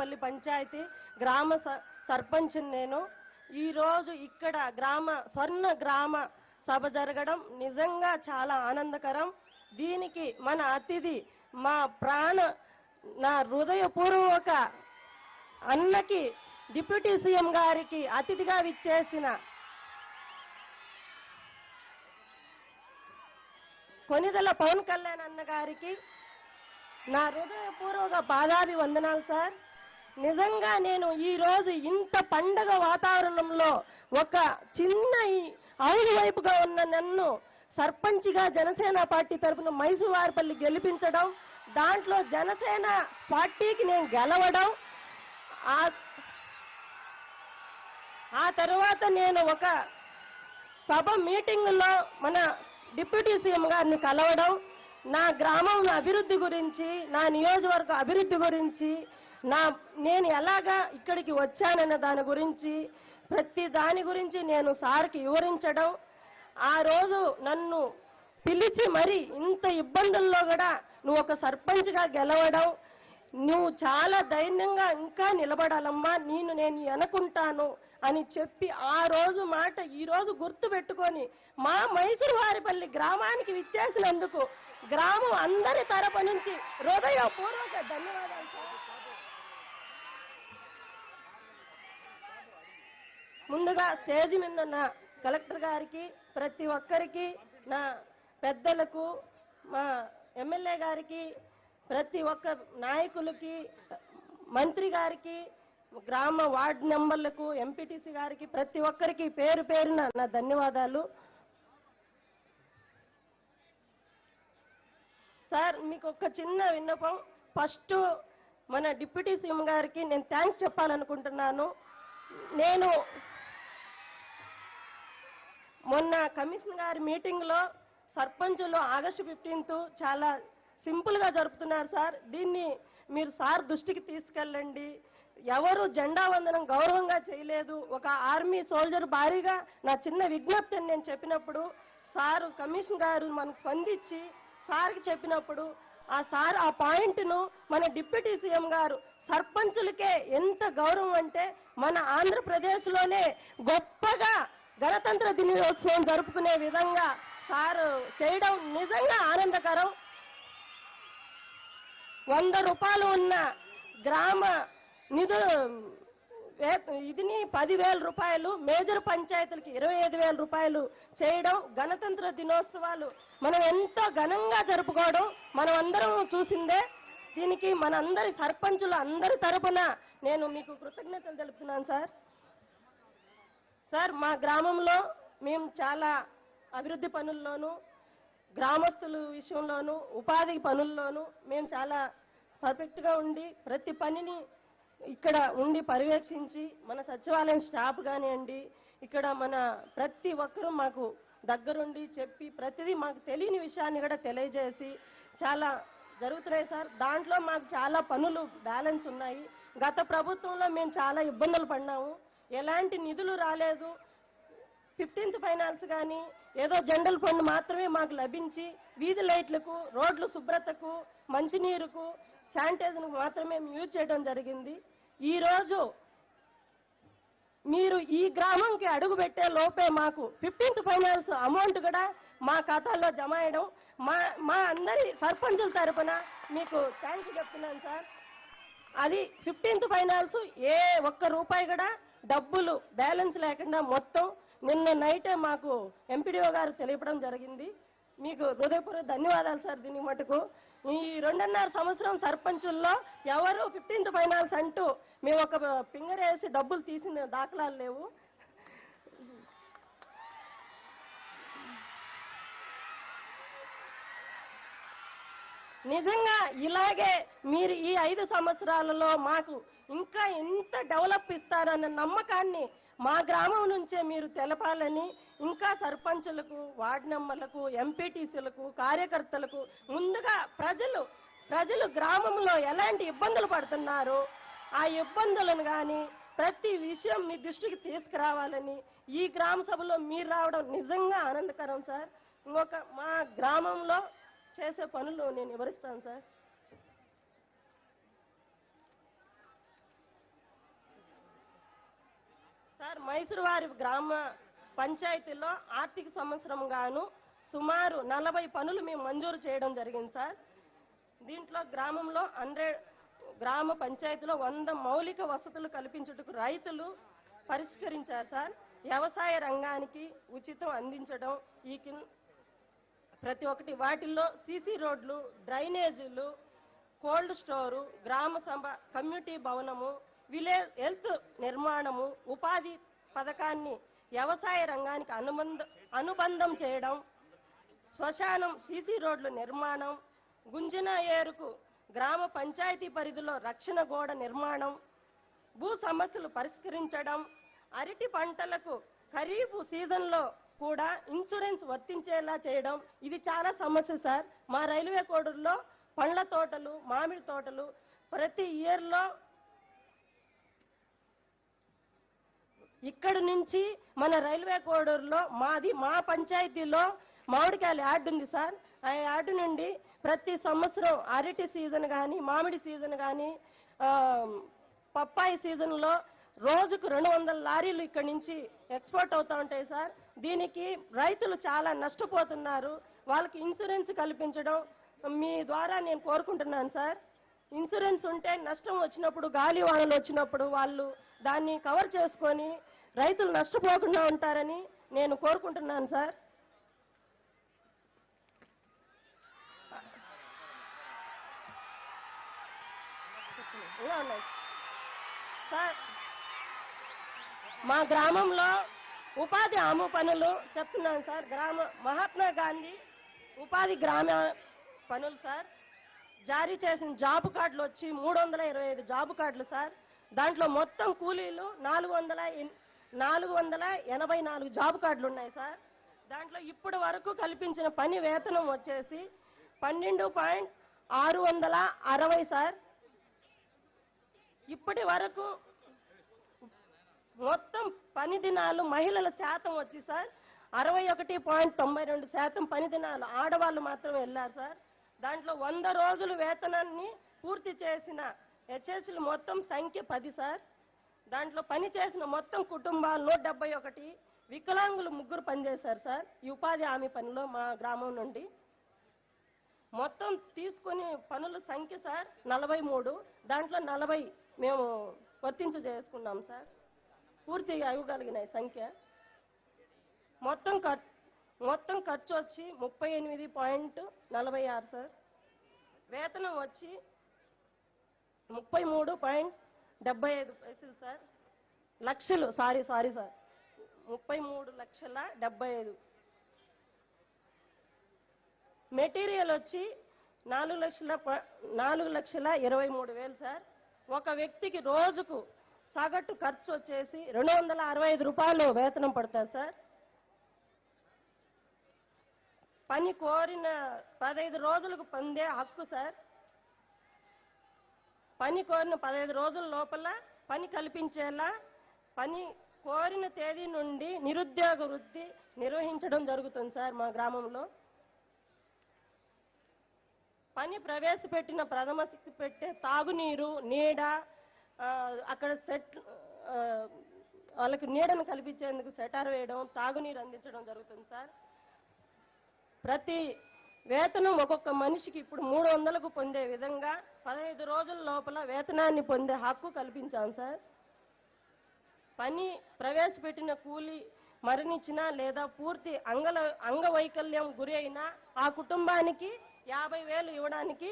వారిపల్లి పంచాయతీ గ్రామ స- సర్పంచ్ నేను. ఈరోజు ఇక్కడ గ్రామ స్వర్ణ గ్రామ సభ జరగడం నిజంగా చాలా ఆనందకరం. దీనికి మన అతిథి మా ప్రాణ నా హృదయపూర్వక అన్నకి డిప్యూటీ సీఎం గారికి అతిథిగా విచ్చేసిన కొనిదల పవన్ కళ్యాణ్ అన్న గారికి నా హృదయపూర్వక పాదాభి వందనాలు సార్. నిజంగా నేను ఈరోజు ఇంత పండగ వాతావరణంలో ఒక చిన్న అవును వైపుగా ఉన్న నన్ను సర్పంచ్గా జనసేన పార్టీ తరఫున మైసూవారిపల్లి గెలిపించడం దాంట్లో జనసేన పార్టీకి నేను గెలవడం ఆ తర్వాత నేను ఒక సభ మీటింగ్లో మన డిప్యూటీ సీఎం గారిని కలవడం నా గ్రామం అభివృద్ధి గురించి నా నియోజకవర్గ అభివృద్ధి గురించి నా నేను ఎలాగా ఇక్కడికి వచ్చానన్న దాని గురించి ప్రతి దాని గురించి నేను సార్కి వివరించడం ఆ రోజు నన్ను పిలిచి మరి ఇంత ఇబ్బందుల్లో కూడా నువ్వు ఒక సర్పంచ్గా గెలవడం నువ్వు చాలా ధైర్యంగా ఇంకా నిలబడాలమ్మా నేను నేను అనుకుంటాను అని చెప్పి ఆ రోజు మాట ఈ రోజు గుర్తు పెట్టుకొని మా మైసూరు వారిపల్లి గ్రామానికి విచ్చేసినందుకు గ్రామం అందరి తరపు నుంచి హృదయపూర్వక ధన్యవాదాలు సార్ ముందుగా స్టేజ్ మీద నా కలెక్టర్ గారికి ప్రతి ఒక్కరికి నా పెద్దలకు మా ఎమ్మెల్యే గారికి ప్రతి ఒక్క నాయకులకి మంత్రి గారికి గ్రామ వార్డు నెంబర్లకు ఎంపీటీసీ గారికి ప్రతి ఒక్కరికి పేరు పేరున నా ధన్యవాదాలు. సార్ మీకు ఒక చిన్న విన్నపం. ఫస్ట్ మన డిప్యూటీ సీఎం గారికి నేను థ్యాంక్స్ చెప్పాలనుకుంటున్నాను. నేను మొన్న కమిషన్ గారి మీటింగ్లో సర్పంచులు ఆగస్టు ఫిఫ్టీన్త్ చాలా సింపుల్గా జరుపుతున్నారు సార్. దీన్ని మీరు సార్ దృష్టికి తీసుకెళ్ళండి. ఎవరు జెండా వందనం గౌరవంగా చేయలేదు. ఒక ఆర్మీ సోల్జర్ భారీగా నా చిన్న విజ్ఞప్తి అని నేను చెప్పినప్పుడు సారు కమిషన్ గారు మనకు స్పందించి సార్కి చెప్పినప్పుడు ఆ సార్ ఆ పాయింట్ను మన డిప్యూటీ సీఎం గారు సర్పంచులకే ఎంత గౌరవం అంటే మన ఆంధ్రప్రదేశ్లోనే గొప్పగా గణతంత్ర దినోత్సవం జరుపుకునే విధంగా సార్ చేయడం నిజంగా ఆనందకరం. వంద రూపాయలు ఉన్న గ్రామ నిధు వే- ఇదిని పదివేల రూపాయలు మేజర్ పంచాయతీలకి ఇరవై ఐదు వేల రూపాయలు చేయడం గణతంత్ర దినోత్సవాలు మనం ఎంతో ఘనంగా జరుపుకోవడం మనం అందరం చూసిందే. దీనికి మనందరి సర్పంచులు అందరి తరపున నేను మీకు కృతజ్ఞతలు తెలుపుతున్నాను సార్. సార్ మా గ్రామంలో మేము చాలా అభివృద్ధి పనుల్లోనూ గ్రామస్తుల విషయంలోనూ ఉపాధి పనుల్లోనూ మేము చాలా పర్ఫెక్ట్గా ఉండి ప్రతి పనిని ఇక్కడ ఉండి పర్యవేక్షించి మన సచివాలయం స్టాఫ్ కానివ్వండి ఇక్కడ మన ప్రతి ఒక్కరూ మాకు దగ్గరుండి చెప్పి ప్రతిదీ మాకు తెలియని విషయాన్ని కూడా తెలియజేసి చాలా జరుగుతున్నాయి సార్. దాంట్లో మాకు చాలా పనులు బ్యాలెన్స్ ఉన్నాయి. గత ప్రభుత్వంలో మేము చాలా ఇబ్బందులు పడినాము. ఎలాంటి నిధులు రాలేదు. ఫిఫ్టీన్త్ ఫైనాన్స్ కానీ ఏదో జనరల్ ఫండ్ మాత్రమే మాకు లభించి వీధి లైట్లకు రోడ్లు శుభ్రతకు మంచినీరుకు శానిటైజర్కు మాత్రమే మేము యూజ్ చేయడం జరిగింది. ఈరోజు మీరు ఈ గ్రామంకి అడుగు పెట్టే లోపే మాకు ఫిఫ్టీన్త్ ఫైనాన్స్ అమౌంట్ కూడా మా ఖాతాలో జమ అయ్యడం. మా మా అందరి సర్పంచుల తరపున మీకు థ్యాంక్స్ చెప్తున్నాను సార్. అది ఫిఫ్టీన్త్ ఫైనాన్స్ ఏ ఒక్క రూపాయి కూడా డబ్బులు బ్యాలెన్స్ లేకుండా మొత్తం నిన్న నైటే మాకు ఎంపీడీఓ గారు తెలియపడం జరిగింది. మీకు హృదయపూర్వక ధన్యవాదాలు సార్ దీని మటుకు. ఈ రెండున్నర సంవత్సరం సర్పంచుల్లో ఎవరు ఫిఫ్టీన్త్ ఫైనాన్స్ అంటూ మేము ఒక ఫింగర్ వేసి డబ్బులు తీసిన దాఖలాలు లేవు. నిజంగా ఇలాగే మీరు ఈ ఐదు సంవత్సరాలలో మాకు ఇంకా ఎంత డెవలప్ ఇస్తారన్న నమ్మకాన్ని మా గ్రామం నుంచే మీరు తెలపాలని ఇంకా సర్పంచులకు వార్డు మెంబర్లకు ఎంపీటీసీలకు కార్యకర్తలకు ముందుగా ప్రజలు ప్రజలు గ్రామంలో ఎలాంటి ఇబ్బందులు పడుతున్నారు ఆ ఇబ్బందులను కానీ ప్రతి విషయం మీ దృష్టికి తీసుకురావాలని ఈ గ్రామ సభలో మీరు రావడం నిజంగా ఆనందకరం సార్. ఇంకొక మా గ్రామంలో చేసే పనులు నేను వివరిస్తాను సార్. సార్ మైసూరు వారి గ్రామ పంచాయతీలో ఆర్థిక సంవత్సరం గాను సుమారు నలభై పనులు మేము మంజూరు చేయడం జరిగింది సార్. దీంట్లో గ్రామంలో హండ్రెడ్ గ్రామ పంచాయతీలో వంద మౌలిక వసతులు కల్పించుటకు రైతులు పరిష్కరించారు సార్. వ్యవసాయ రంగానికి ఉచితం అందించడం ఈ ప్రతి ఒక్కటి వాటిల్లో సీసీ రోడ్లు డ్రైనేజీలు కోల్డ్ స్టోరు గ్రామ సభ కమ్యూనిటీ భవనము విలేజ్ హెల్త్ నిర్మాణము ఉపాధి పథకాన్ని వ్యవసాయ రంగానికి అనుబంధ అనుబంధం చేయడం శ్మశానం సీసీ రోడ్ల నిర్మాణం గుంజిన ఏరుకు గ్రామ పంచాయతీ పరిధిలో రక్షణ గోడ నిర్మాణం భూ సమస్యలు పరిష్కరించడం అరటి పంటలకు ఖరీఫ్ సీజన్లో కూడా ఇన్సూరెన్స్ వర్తించేలా చేయడం ఇది చాలా సమస్య సార్. మా రైల్వే కోడూరులో పండ్ల తోటలు మామిడి తోటలు ప్రతి ఇయర్లో ఇక్కడ నుంచి మన రైల్వే కోడూరులో మాది మా పంచాయతీలో మామిడికాయల యాడ్ ఉంది సార్. ఆ యార్డ్ నుండి ప్రతి సంవత్సరం అరటి సీజన్ కానీ మామిడి సీజన్ కానీ పప్పాయి సీజన్లో రోజుకు రెండు వందల లారీలు ఇక్కడ నుంచి ఎక్స్పోర్ట్ అవుతా ఉంటాయి సార్. దీనికి రైతులు చాలా నష్టపోతున్నారు. వాళ్ళకి ఇన్సూరెన్స్ కల్పించడం మీ ద్వారా నేను కోరుకుంటున్నాను సార్. ఇన్సూరెన్స్ ఉంటే నష్టం వచ్చినప్పుడు గాలి వానలు వచ్చినప్పుడు వాళ్ళు దాన్ని కవర్ చేసుకొని రైతులు నష్టపోకుండా ఉంటారని నేను కోరుకుంటున్నాను సార్. సార్ మా గ్రామంలో ఉపాధి హామీ పనులు చెప్తున్నాను సార్. గ్రామ మహాత్మా గాంధీ ఉపాధి గ్రామ పనులు సార్. జారీ చేసిన జాబ్ కార్డులు వచ్చి మూడు వందల ఇరవై ఐదు జాబ్ కార్డులు సార్. దాంట్లో మొత్తం కూలీలు నాలుగు వందల నాలుగు వందల ఎనభై నాలుగు జాబ్ కార్డులు ఉన్నాయి సార్. దాంట్లో ఇప్పటి వరకు కల్పించిన పని వేతనం వచ్చేసి పన్నెండు పాయింట్ ఆరు వందల అరవై సార్. ఇప్పటి వరకు మొత్తం పని దినాలు మహిళల శాతం వచ్చి సార్ అరవై ఒకటి పాయింట్ తొంభై రెండు శాతం పని దినాలు ఆడవాళ్ళు మాత్రం వెళ్ళారు సార్. దాంట్లో వంద రోజులు వేతనాన్ని పూర్తి చేసిన హెచ్ఎస్లు మొత్తం సంఖ్య పది సార్. దాంట్లో పని చేసిన మొత్తం కుటుంబాలు నూట డెబ్బై ఒకటి. వికలాంగులు ముగ్గురు పనిచేశారు సార్ ఈ ఉపాధి హామీ పనిలో మా గ్రామం నుండి. మొత్తం తీసుకుని పనుల సంఖ్య సార్ నలభై మూడు. దాంట్లో నలభై మేము వర్తించ చేసుకున్నాం సార్. పూర్తిగా ఇవ్వగలిగినాయి సంఖ్య. మొత్తం ఖర్చు మొత్తం ఖర్చు వచ్చి ముప్పై ఎనిమిది పాయింట్ నలభై ఆరు సార్. వేతనం వచ్చి ముప్పై మూడు పాయింట్ డెబ్బై ఐదు పైసలు సార్. లక్షలు సారీ సారీ సార్. ముప్పై మూడు లక్షల డెబ్బై ఐదు. మెటీరియల్ వచ్చి నాలుగు లక్షల ప- నాలుగు లక్షల ఇరవై మూడు వేలు సార్. ఒక వ్యక్తికి రోజుకు సగటు ఖర్చు వచ్చేసి రెండు వందల అరవై ఐదు రూపాయలు వేతనం పడుతుంది సార్. పని కోరిన పదహైదు రోజులకు పొందే హక్కు సార్. పని కోరిన పదహైదు రోజుల లోపల పని కల్పించేలా పని కోరిన తేదీ నుండి నిరుద్యోగ వృత్తి నిర్వహించడం జరుగుతుంది సార్ మా గ్రామంలో. పని ప్రవేశపెట్టిన ప్రథమ శక్తి పెట్టే తాగునీరు నీడ అక్కడ సెట్ వాళ్ళకి నీడను కల్పించేందుకు సెటార్ వేయడం తాగునీరు అందించడం జరుగుతుంది సార్. ప్రతి వేతనం ఒక్కొక్క మనిషికి ఇప్పుడు మూడు వందలకు పొందే విధంగా పదహైదు రోజుల లోపల వేతనాన్ని పొందే హక్కు కల్పించాం సార్. పని ప్రవేశపెట్టిన కూలి మరణించినా లేదా పూర్తి అంగల అంగవైకల్యం గురి అయినా ఆ కుటుంబానికి యాభై వేలు ఇవ్వడానికి